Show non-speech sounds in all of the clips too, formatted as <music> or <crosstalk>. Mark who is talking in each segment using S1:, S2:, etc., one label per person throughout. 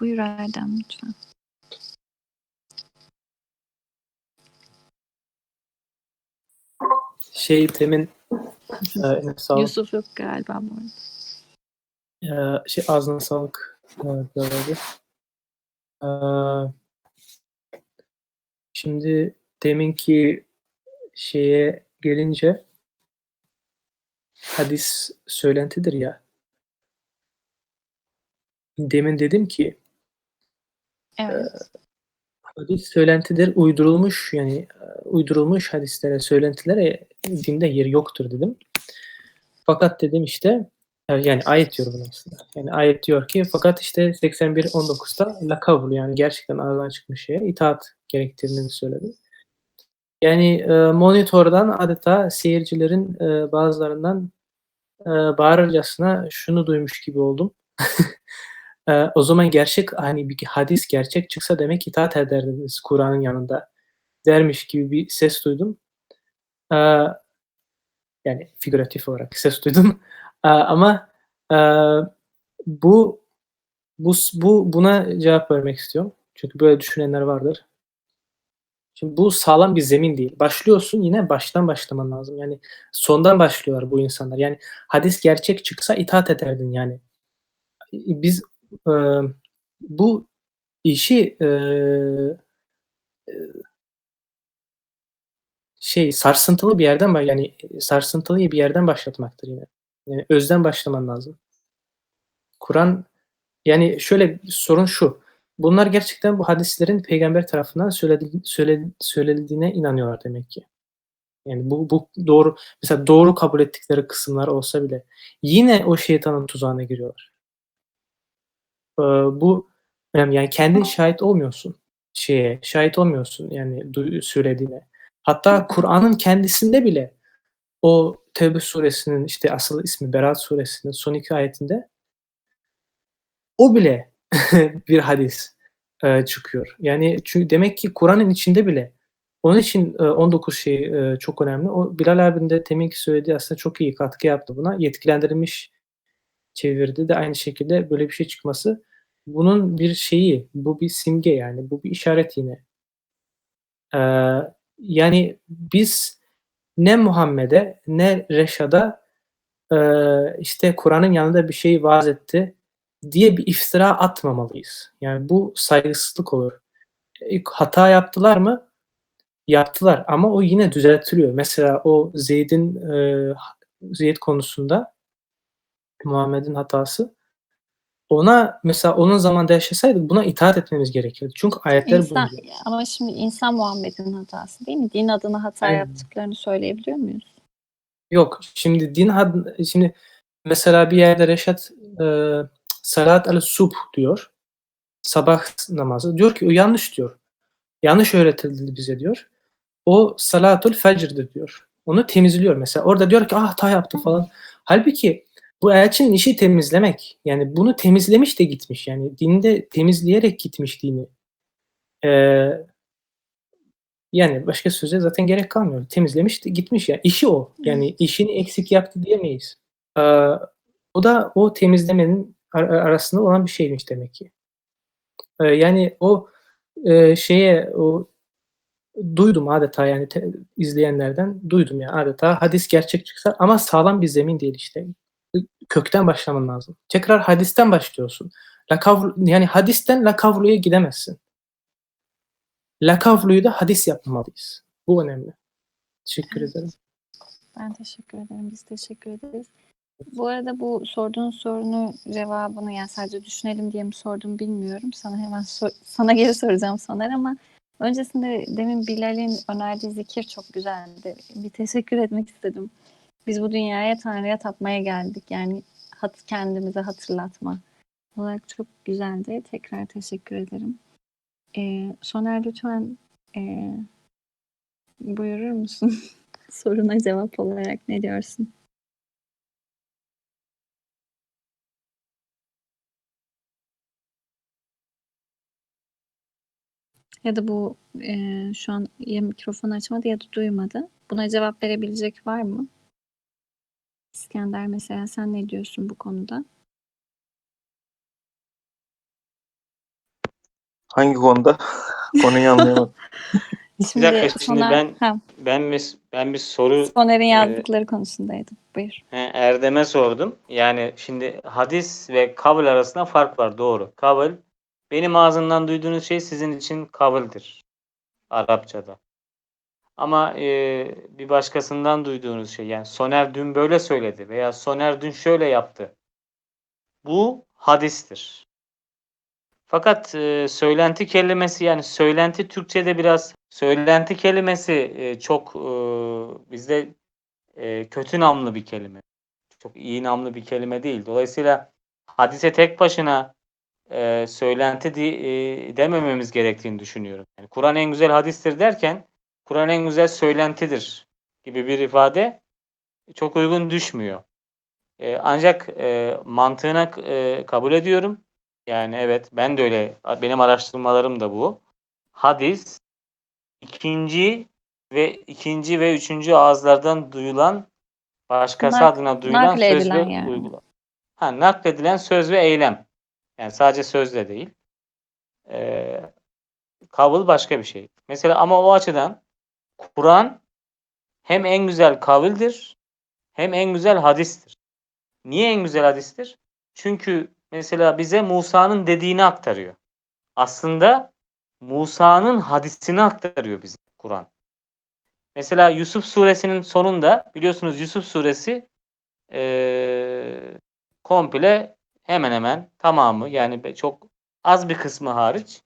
S1: buyur Erdem lütfen.
S2: Şey demin e, sağlık.
S1: Yusuf yok galiba bu arada.
S2: E, şey ağzına sağlık. E, Beraber. E, şimdi deminki şeye gelince hadis söylentidir ya. Demin dedim ki
S1: Evet.
S2: hadis söylentidir, uydurulmuş yani uydurulmuş hadislere, söylentilere dinde yeri yoktur dedim. Fakat dedim işte yani ayet diyor bunu aslında. Yani ayet diyor ki fakat işte 81-19'da la kavl yani gerçekten ağzından çıkmış şeye itaat gerektirdiğini söyledi. Yani e, monitordan adeta seyircilerin e, bazılarından e, bağırırcasına şunu duymuş gibi oldum. <laughs> Eee, o zaman gerçek hani bir hadis gerçek çıksa demek itaat ederdiniz Kur'an'ın yanında dermiş gibi bir ses duydum. Eee, yani figüratif olarak ses duydum. Eee, ama eee, bu bu bu buna cevap vermek istiyorum. Çünkü böyle düşünenler vardır. Şimdi bu sağlam bir zemin değil. Başlıyorsun yine baştan başlaman lazım. Yani sondan başlıyorlar bu insanlar. Yani hadis gerçek çıksa itaat ederdin yani. Biz Eee, bu işi, eee, eee şey, sarsıntılı bir yerden yani sarsıntılı bir yerden başlatmaktır yine. Yani özden başlaman lazım. Kur'an yani şöyle sorun şu, bunlar gerçekten bu hadislerin peygamber tarafından söyledi söyle söylenildiğine inanıyorlar demek ki. Yani bu bu doğru mesela doğru kabul ettikleri kısımlar olsa bile yine o şeytanın tuzağına giriyorlar. Eee, bu önemli. Yani kendin şahit olmuyorsun şeye, şahit olmuyorsun yani söylediğine. Hatta Kur'an'ın kendisinde bile o Tevbe suresinin, işte, asıl ismi Berat suresinin son 2 ayetinde o bile <laughs> bir hadis, eee, çıkıyor. Yani çünkü demek ki Kur'an'ın içinde bile onun için, eee, 19 şey, eee, çok önemli. O Bilal abinin de teminki söylediği aslında çok iyi katkı yaptı buna. Yetkilendirilmiş çeviride de aynı şekilde böyle bir şey çıkması bunun bir şeyi, bu bir simge yani, bu bir işaret yine. Eee, yani biz ne Muhammed'e ne Reşad'a, eee, işte, Kur'an'ın yanında bir şey vaaz etti diye bir iftira atmamalıyız. Yani bu saygısızlık olur. Eee, hata yaptılar mı? Yaptılar ama o yine düzeltiliyor. Mesela o Zeyd'in, ha Zeyd konusunda Muhammed'in hatası. Ona mesela onun zamanında yaşasaydık buna itaat etmemiz gerekirdi. Çünkü ayetler
S1: İnsan
S2: bunu diyor.
S1: ama şimdi insan Muhammed'in hatası değil mi? Din adına hata
S2: Aynen.
S1: yaptıklarını söyleyebiliyor muyuz?
S2: Yok, şimdi din had şimdi mesela bir yerde Reşat, eee, salat el-subh diyor. Sabah namazı. Diyor ki o yanlış diyor. Yanlış öğretildi bize diyor. O salatul fecr'dir diyor. Onu temizliyor mesela. Orada diyor ki ah hata yaptı falan. Hâlbuki bu elçinin işi temizlemek. Yani bunu temizlemiş de gitmiş. Yani dinde temizleyerek gitmiş dini. Eee yani başka söze zaten gerek kalmıyor. Temizlemiş de gitmiş yani. İşi o. Yani işini eksik yaptı diyemeyiz. Eee, o da o temizlemenin ar arasında olan bir şeymiş demek ki. Eee, yani o, eee, şeye o duydum adeta yani te izleyenlerden duydum yani adeta hadis gerçek çıksa ama sağlam bir zemin değil işte. Kökten başlaman lazım. Tekrar hadisten başlıyorsun. La kavl yani hadisten la kavluya gidemezsin. La kavluyu da hadis yapmamalıyız. Bu önemli. Teşekkür
S1: Evet.
S2: ederim.
S1: Ben teşekkür ederim. Biz teşekkür ederiz. Bu arada bu sorduğun sorunun cevabını, yani, sadece düşünelim diye mi sordum bilmiyorum. Sana hemen sor sana geri soracağım Soner ama öncesinde demin Bilal'in önerdiği zikir çok güzeldi. Bir teşekkür etmek istedim. Biz bu dünyaya Tanrı'ya tapmaya geldik. Yani hat kendimize hatırlatma olarak çok güzeldi. Tekrar teşekkür ederim. Eee, Soner lütfen, eee, buyurur musun? <laughs> Soruna cevap olarak ne diyorsun? Ya da bu, eee, şu an ya mikrofon açmadı ya da duymadı. Buna cevap verebilecek var mı? İskender mesela sen ne diyorsun bu konuda?
S3: Hangi konuda? <laughs> Konuyu anlayamadım. <laughs>
S1: Şimdi
S4: dakika, şimdi
S1: Soner,
S4: ben-
S1: ha,
S4: Ben bir, ben bir soru
S1: Soner'in yazdıkları konusundaydım. Buyur.
S4: he, Erdem'e sordum. Yani şimdi hadis ve kavl arasında fark var doğru. Kavl benim ağzımdan duyduğunuz şey sizin için kavldir. Arapçada. Ama e, bir başkasından duyduğunuz şey yani Soner dün böyle söyledi veya Soner dün şöyle yaptı. Bu hadistir. Fakat e, söylenti kelimesi yani söylenti Türkçe'de biraz söylenti kelimesi e, çok e, bizde e, kötü namlı bir kelime. Çok iyi namlı bir kelime değil. Dolayısıyla hadise tek başına e, söylenti di- e, demememiz gerektiğini düşünüyorum. Yani Kur'an en güzel hadistir derken Kur'an en güzel söylentidir gibi bir ifade çok uygun düşmüyor. E, ancak e, mantığına e, kabul ediyorum. Yani evet ben de öyle. Benim araştırmalarım da bu. Hadis ikinci ve ikinci ve üçüncü ağızlardan duyulan başkası
S1: Nak-
S4: adına duyulan söz ve
S1: yani.
S4: uygulama. Ha, nakledilen söz ve eylem. Yani sadece sözle değil. Ee, kavul başka bir şey. Mesela ama o açıdan Kur'an hem en güzel kavildir hem en güzel hadistir. Niye en güzel hadistir? Çünkü mesela bize Musa'nın dediğini aktarıyor. Aslında Musa'nın hadisini aktarıyor bize Kur'an. Mesela Yusuf suresinin sonunda biliyorsunuz Yusuf suresi eee, komple hemen hemen tamamı yani çok az bir kısmı hariç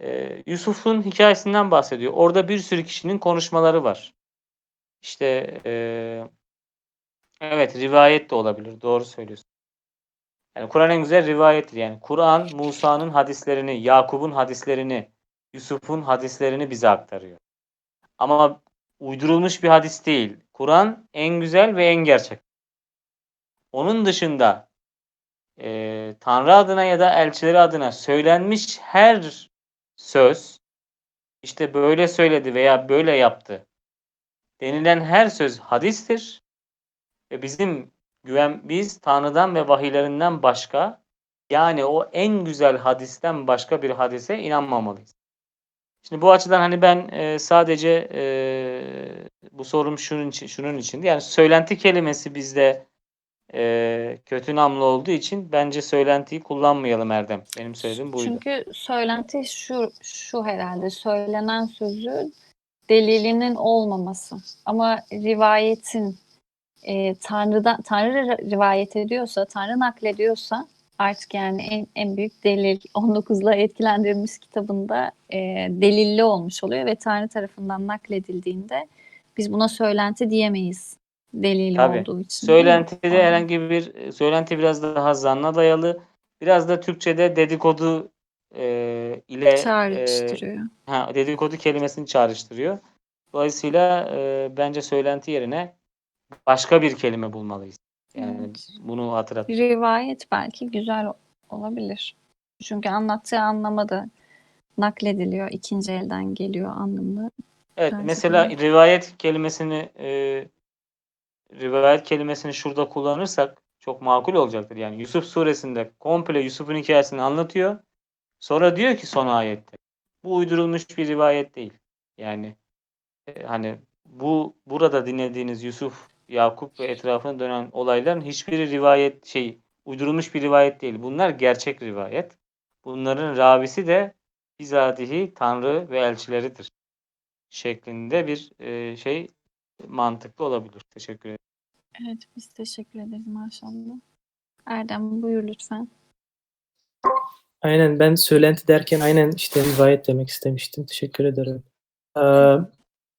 S4: eee, Yusuf'un hikayesinden bahsediyor. Orada bir sürü kişinin konuşmaları var. İşte eee, evet rivayet de olabilir. Doğru söylüyorsun. Yani Kur'an en güzel rivayettir. Yani Kur'an Musa'nın hadislerini, Yakup'un hadislerini, Yusuf'un hadislerini bize aktarıyor. Ama uydurulmuş bir hadis değil. Kur'an en güzel ve en gerçek. Onun dışında eee, Tanrı adına ya da elçileri adına söylenmiş her söz işte böyle söyledi veya böyle yaptı denilen her söz hadistir ve bizim güven biz Tanrı'dan ve vahiylerinden başka yani o en güzel hadisten başka bir hadise inanmamalıyız. Şimdi bu açıdan hani ben e, sadece e, bu sorum şunun için şunun için yani söylenti kelimesi bizde e, kötü namlı olduğu için bence söylentiyi kullanmayalım Erdem. Benim söylediğim buydu.
S1: Çünkü söylenti şu şu herhalde söylenen sözün delilinin olmaması. Ama rivayetin e, Tanrı'dan Tanrı ri- rivayet ediyorsa, Tanrı naklediyorsa artık yani en, en büyük delil 19'la etkilendirilmiş kitabında e, delilli olmuş oluyor ve Tanrı tarafından nakledildiğinde biz buna söylenti diyemeyiz delili
S4: Tabii.
S1: olduğu için.
S4: Söylentide
S1: Aynen.
S4: herhangi bir söylenti biraz daha zanna dayalı. Biraz da Türkçe'de dedikodu e, ile e,
S1: çağrıştırıyor.
S4: ha, dedikodu kelimesini çağrıştırıyor. Dolayısıyla e, bence söylenti yerine başka bir kelime bulmalıyız. Yani
S1: Evet.
S4: bunu hatırlat.
S1: Rivayet belki güzel olabilir. Çünkü anlattığı anlamada naklediliyor, ikinci elden geliyor anlamında.
S4: Evet,
S1: Bence
S4: mesela
S1: de.
S4: rivayet kelimesini e, rivayet kelimesini şurada kullanırsak çok makul olacaktır. Yani Yusuf suresinde komple Yusuf'un hikayesini anlatıyor. Sonra diyor ki son ayette bu uydurulmuş bir rivayet değil. Yani e, hani bu burada dinlediğiniz Yusuf, Yakup ve etrafına dönen olayların hiçbiri rivayet şey uydurulmuş bir rivayet değil. Bunlar gerçek rivayet. Bunların ravisi de bizatihi Tanrı ve elçileridir şeklinde bir e, şey mantıklı olabilir. Teşekkür ederim.
S1: Evet, biz teşekkür ederiz maşallah. Erdem buyur lütfen.
S2: Aynen ben söylenti derken aynen işte rivayet demek istemiştim. Teşekkür ederim. Ee,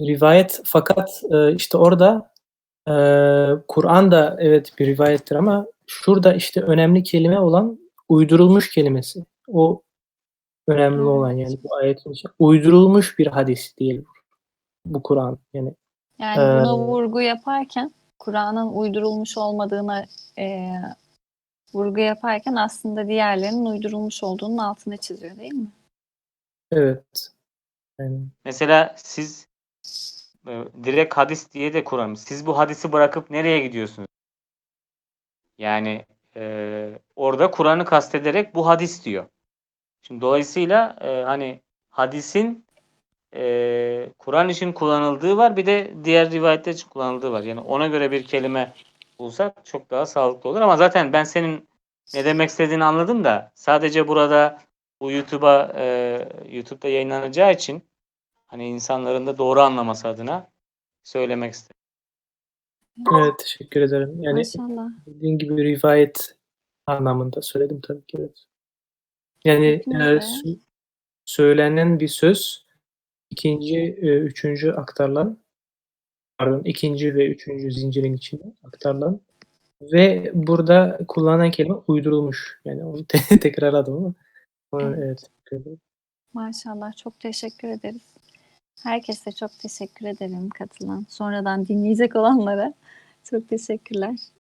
S2: rivayet fakat e, işte orada e, Kur'an da evet bir rivayettir ama şurada işte önemli kelime olan uydurulmuş kelimesi. O önemli olan yani bu ayetin içi- uydurulmuş bir hadis değil bu. Kur'an yani.
S1: Yani buna vurgu yaparken Kur'an'ın uydurulmuş olmadığına e, vurgu yaparken aslında diğerlerinin uydurulmuş olduğunun altına çiziyor değil mi?
S2: Evet. Yani,
S4: Mesela siz e, direkt hadis diye de Kur'an. Siz bu hadisi bırakıp nereye gidiyorsunuz? Yani e, orada Kur'an'ı kastederek bu hadis diyor. Şimdi dolayısıyla e, hani hadisin e, Kur'an için kullanıldığı var bir de diğer rivayetler için kullanıldığı var. Yani ona göre bir kelime bulsak çok daha sağlıklı olur ama zaten ben senin ne demek istediğini anladım da sadece burada bu YouTube'a e, YouTube'da yayınlanacağı için hani insanların da doğru anlaması adına söylemek istedim.
S2: Evet teşekkür ederim. Yani
S1: Maşallah.
S2: dediğin gibi rivayet anlamında söyledim tabii ki. Evet. Yani sö- söylenen bir söz ikinci, e, üçüncü aktarılan pardon ikinci ve üçüncü zincirin içinde aktarılan ve burada kullanılan kelime uydurulmuş. Yani onu <laughs> te- tekrarladım ama onu,
S1: Evet.
S2: evet.
S1: Maşallah çok teşekkür ederiz. Herkese çok teşekkür ederim katılan. Sonradan dinleyecek olanlara çok teşekkürler.